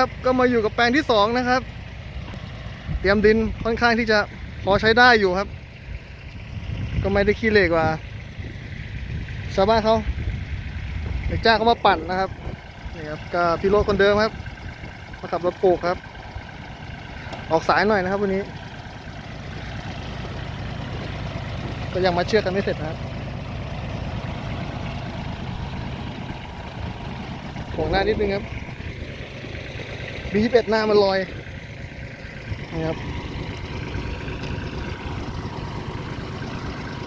นะครับ ก็มาอยู่กับแปลงที่สองนะครับ เตรียมดินค่อนข้างที่จะพอใช้ได้อยู่ครับ ก็ไม่ได้ขี้เหร่กว่า ชาวบ้านเขาเด็กจ้างเขามาปั่นนะครับนี่ครับก็พี่โรถคนเดิมครับมาขับรถปลูกครับ ออกสายหน่อยนะครับวันนี้ ก็ยังมาเชื่อกันไม่เสร็จนะครับโของหน้านิดนึงครับ บีเป็ดหน้ามันลอยนี่ครับ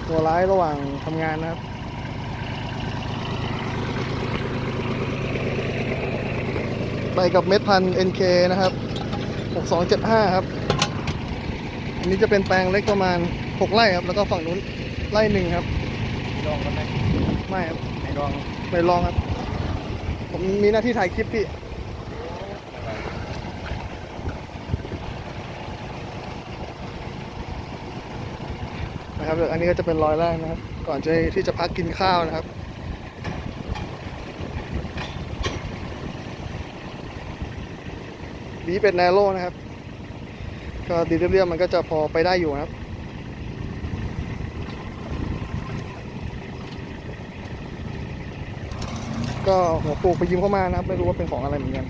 ตัวร้ายระหว่างทำงานนะครับไปกับเม็ดพันธุ์ NK นะครับ 6275 ครับ อันนี้จะเป็นแปลงเล็กประมาณ 6 ไร่ครับ แล้วก็ฝั่งนู้นไร่หนึ่งครับลองกันไหมไม่ครับไม่ลองไม่ลองครับ ผมมีหน้าที่ถ่ายคลิปพี่ นะครับอันนี้ก็จะเป็นรอยแรกนะครับ ก่อนจะที่จะพักกินข้าวนะครับบีเป็นแนโร่นะครับ ก็ดีเรียบๆมันก็จะพอไปได้อยู่นะครับก็หัวปลูกไปยืมเข้ามานะครับ ไม่รู้ว่าเป็นของอะไรเหมือนกัน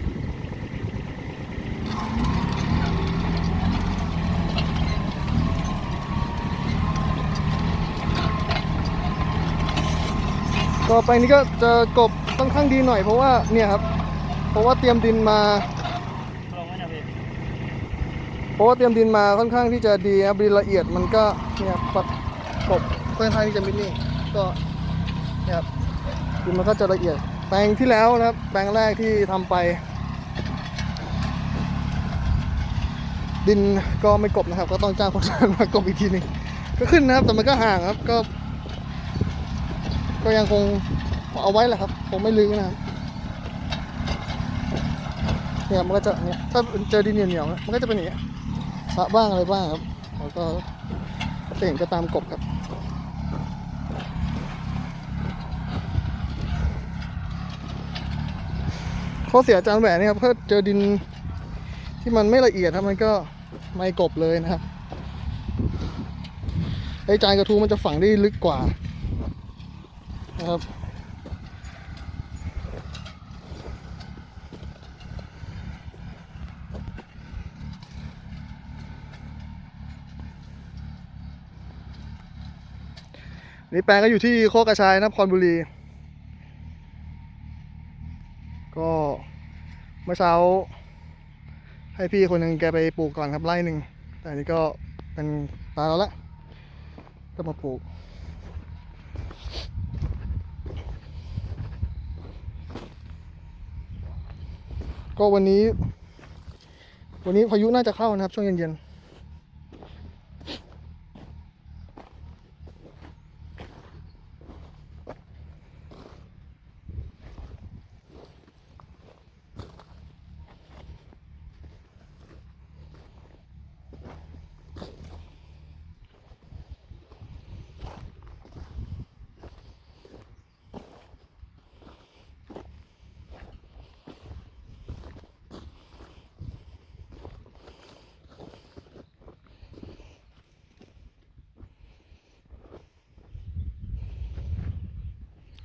ก็ไปนี้ก็จะกบค่อนข้างดีหน่อยเพราะว่าเนี่ยครับ เพราะว่าเตรียมดินมา เพราะว่าเตรียมดินมาค่อนข้างที่จะดีนะครับดินละเอียดมันก็เนี่ยปัดกบค่อนข้างที่จะมิดนี่ก็เนี่ยครับดินมันก็จะละเอียด แปลงที่แล้วนะครับ แปลงแรกที่ทำไป ดินก็ไม่กบนะครับ ก็ต้องจ้างคนงานมากบอีกทีหนึ่งก็ขึ้นนะครับแต่มันก็ห่างครับก็ ก็ยังคงเอาไว้แหละครับคงไม่ลื้อนะครับเนี่ยมันก็จะเนี่ยถ้าเจอดินเหนียวๆนะมันก็จะเป็นอย่างเงี้ยสระบ้างอะไรบ้างครับแล้วก็เห็นก็ตามกบครับข้อเสียจารย์แหวนนี่ครับถ้าเจอดินที่มันไม่ละเอียดครับมันก็ไม่กบเลยนะครับไอ้จานกระทูมันจะฝังได้ลึกกว่า นะครับนี่แปลงก็อยู่ที่โคกกระชายนครบุรี ก็เมื่อเช้า ให้พี่คนหนึ่งแกไปปลูกก่อนครับไร่หนึ่ง แต่นนี้ก็เป็นตาเราละก็มาปลูก ก็วันนี้ วันนี้พายุน่าจะเข้านะครับ ช่วงเย็น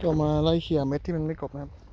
ก็มาไล่เขี่ยเม็ดที่มันไม่กบนะครับ